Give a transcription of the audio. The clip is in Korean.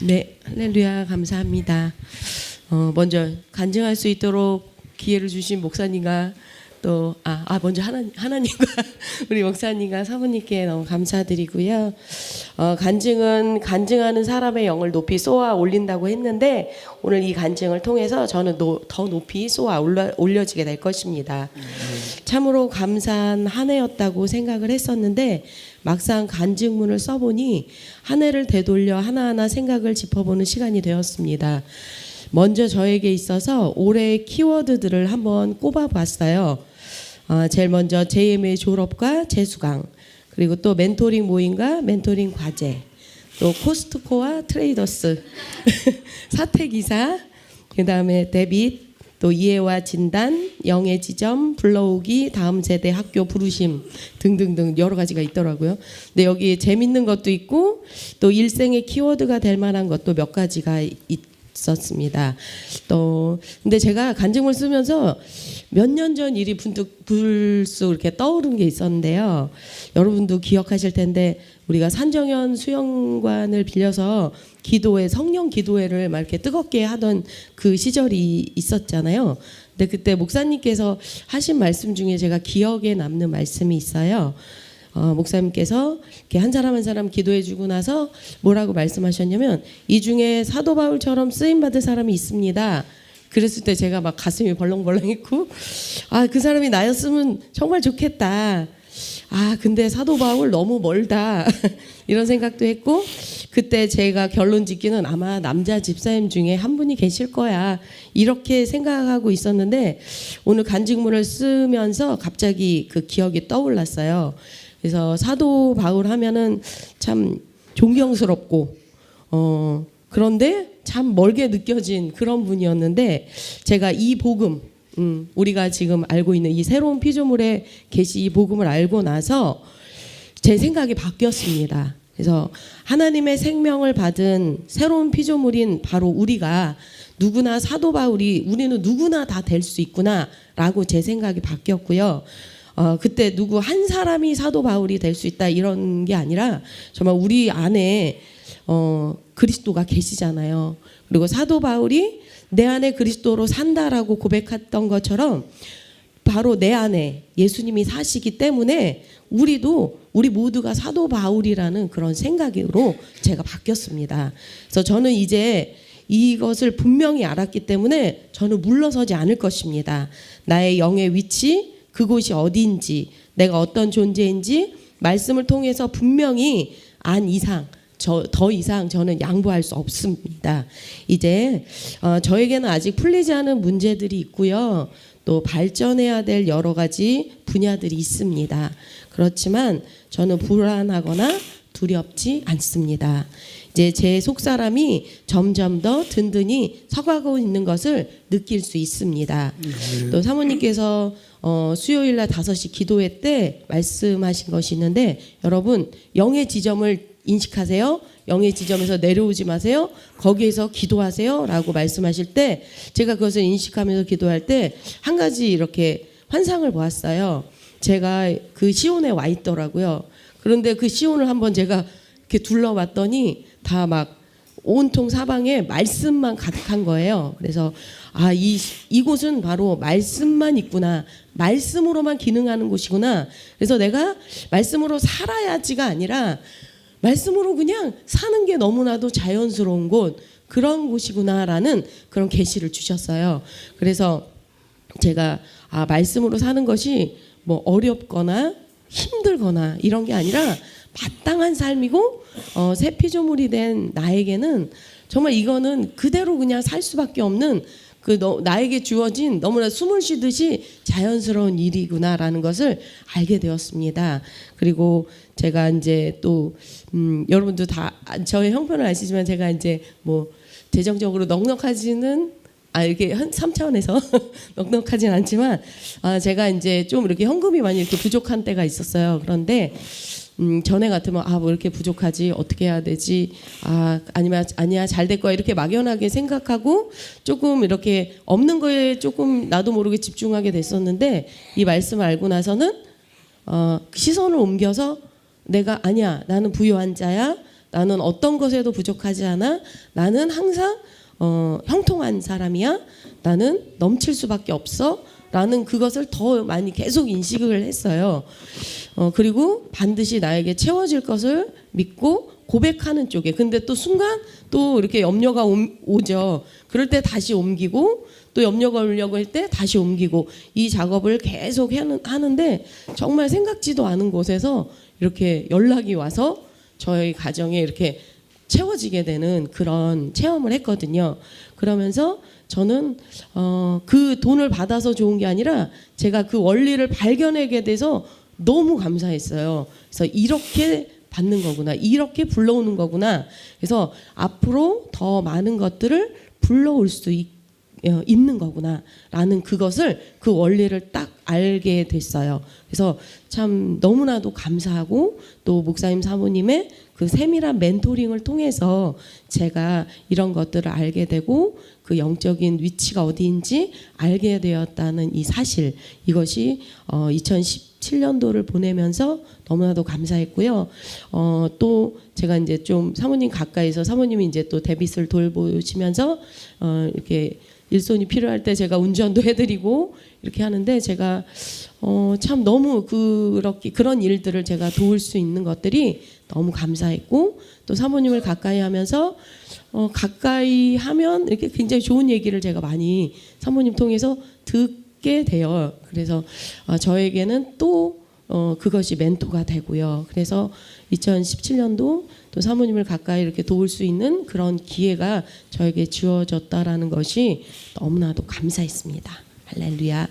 네, 할렐루야 감사합니다. 어, 먼저 간증할 수 있도록 기회를 주신 목사님과 또 아, 아 먼저 하나, 하나님과 우리 목사님과 사모님께 너무 감사드리고요. 어, 간증은 간증하는 사람의 영을 높이 쏘아 올린다고 했는데 오늘 이 간증을 통해서 저는 노, 더 높이 쏘아 올려, 올려지게 될 것입니다. 참으로 감사한 한 해였다고 생각을 했었는데 막상 간증문을 써보니 한 해를 되돌려 하나하나 생각을 짚어보는 시간이 되었습니다. 먼저 저에게 있어서 올해의 키워드들을 한번 꼽아봤어요. 아, 제일 먼저 JM의 졸업과 재수강, 그리고 또 멘토링 모임과 멘토링 과제, 또 코스트코와 트레이더스, 사택이사, 그 다음에 데빗, 또 이해와 진단, 영의 지점, 불러오기, 다음 세대 학교 부르심 등등등 여러 가지가 있더라고요. 근데 여기 재밌는 것도 있고 또 일생의 키워드가 될 만한 것도 몇 가지가 있 었습니다. 또 근데 제가 간증을 쓰면서 몇 년 전 일이 분득 불쑥 이렇게 떠오른 게 있었는데요. 여러분도 기억하실 텐데 우리가 산정현 수영관을 빌려서 기도회 성령 기도회를 막 이렇게 뜨겁게 하던 그 시절이 있었잖아요. 근데 그때 목사님께서 하신 말씀 중에 제가 기억에 남는 말씀이 있어요. 어, 목사님께서 이렇게 한 사람 한 사람 기도해 주고 나서 뭐라고 말씀하셨냐면 이 중에 사도 바울처럼 쓰임 받을 사람이 있습니다. 그랬을 때 제가 막 가슴이 벌렁벌렁했고 아 그 사람이 나였으면 정말 좋겠다. 아 근데 사도 바울 너무 멀다 이런 생각도 했고 그때 제가 결론 짓기는 아마 남자 집사님 중에 한 분이 계실 거야 이렇게 생각하고 있었는데 오늘 간직문을 쓰면서 갑자기 그 기억이 떠올랐어요. 그래서 사도 바울 하면은 참 존경스럽고 어 그런데 참 멀게 느껴진 그런 분이었는데 제가 이 복음 음, 우리가 지금 알고 있는 이 새로운 피조물의 계시 이 복음을 알고 나서 제 생각이 바뀌었습니다. 그래서 하나님의 생명을 받은 새로운 피조물인 바로 우리가 누구나 사도 바울이 우리는 누구나 다 될 수 있구나라고 제 생각이 바뀌었고요. 어, 그때 누구 한 사람이 사도 바울이 될 수 있다 이런 게 아니라 정말 우리 안에 어, 그리스도가 계시잖아요. 그리고 사도 바울이 내 안에 그리스도로 산다라고 고백했던 것처럼 바로 내 안에 예수님이 사시기 때문에 우리도 우리 모두가 사도 바울이라는 그런 생각으로 제가 바뀌었습니다. 그래서 저는 이제 이것을 분명히 알았기 때문에 저는 물러서지 않을 것입니다. 나의 영의 위치, 그곳이 어디인지, 내가 어떤 존재인지 말씀을 통해서 분명히 안 이상 저, 더 이상 저는 양보할 수 없습니다. 이제 어, 저에게는 아직 풀리지 않은 문제들이 있고요. 또 발전해야 될 여러 가지 분야들이 있습니다. 그렇지만 저는 불안하거나 두렵지 않습니다. 이제 제 속사람이 점점 더 든든히 서가고 있는 것을 느낄 수 있습니다. 또 사모님께서 어, 수요일 날 5시 기도회 때 말씀하신 것이 있는데 여러분 영의 지점을 인식하세요. 영의 지점에서 내려오지 마세요. 거기에서 기도하세요 라고 말씀하실 때 제가 그것을 인식하면서 기도할 때 한 가지 이렇게 환상을 보았어요. 제가 그 시온에 와 있더라고요. 그런데 그 시온을 한번 제가 이렇게 둘러봤더니 다 막 온통 사방에 말씀만 가득한 거예요. 그래서 아, 이 이곳은 바로 말씀만 있구나. 말씀으로만 기능하는 곳이구나. 그래서 내가 말씀으로 살아야지가 아니라 말씀으로 그냥 사는 게 너무나도 자연스러운 곳 그런 곳이구나라는 그런 계시를 주셨어요. 그래서 제가 아 말씀으로 사는 것이 뭐 어렵거나 힘들거나 이런 게 아니라 마땅한 삶이고 어, 새 피조물이 된 나에게는 정말 이거는 그대로 그냥 살 수밖에 없는 그 너, 나에게 주어진 너무나 숨을 쉬듯이 자연스러운 일이구나라는 것을 알게 되었습니다. 그리고 제가 이제 또 음, 여러분도 다 저의 형편을 아시지만 제가 이제 뭐 재정적으로 넉넉하지는 아 이렇게 한 3차원에서 넉넉하진 않지만 아 제가 이제 좀 이렇게 현금이 많이 이렇게 부족한 때가 있었어요. 그런데 음, 전에 같으면 아 뭐 이렇게 부족하지? 어떻게 해야 되지? 아 아니면 아니야 잘 될 거야. 이렇게 막연하게 생각하고 조금 이렇게 없는 거에 조금 나도 모르게 집중하게 됐었는데 이 말씀을 알고 나서는 어, 시선을 옮겨서 내가 아니야. 나는 부유한 자야. 나는 어떤 것에도 부족하지 않아. 나는 항상 어, 형통한 사람이야. 나는 넘칠 수밖에 없어. 라는 그것을 더 많이 계속 인식을 했어요. 어, 그리고 반드시 나에게 채워질 것을 믿고 고백하는 쪽에. 근데 또 순간 또 이렇게 염려가 옴- 오죠. 그럴 때 다시 옮기고 또 염려가 오려고 할 때 다시 옮기고 이 작업을 계속 하는, 하는데 정말 생각지도 않은 곳에서 이렇게 연락이 와서 저희 가정에 이렇게 채워지게 되는 그런 체험을 했거든요. 그러면서 저는 어, 그 돈을 받아서 좋은 게 아니라 제가 그 원리를 발견하게 돼서 너무 감사했어요. 그래서 이렇게 받는 거구나, 이렇게 불러오는 거구나. 그래서 앞으로 더 많은 것들을 불러올 수 있, 어, 있는 거구나 라는 그것을 그 원리를 딱 알게 됐어요. 그래서 참 너무나도 감사하고 또 목사님 사모님의 그 세밀한 멘토링을 통해서 제가 이런 것들을 알게 되고 그 영적인 위치가 어디인지 알게 되었다는 이 사실 이것이 어, 2017년도를 보내면서 너무나도 감사했고요. 어, 또 제가 이제 좀 사모님 가까이서 사모님이 이제 또 데빗을 돌보시면서 어, 이렇게 일손이 필요할 때 제가 운전도 해드리고 이렇게 하는데 제가 어, 참 너무 그렇게 그런 일들을 제가 도울 수 있는 것들이 너무 감사했고 또 사모님을 가까이 하면서 어, 가까이 하면 이렇게 굉장히 좋은 얘기를 제가 많이 사모님 통해서 듣게 돼요. 그래서 어, 저에게는 또 어, 그것이 멘토가 되고요. 그래서 2017년도 또 사모님을 가까이 이렇게 도울 수 있는 그런 기회가 저에게 주어졌다라는 것이 너무나도 감사했습니다. 할렐루야.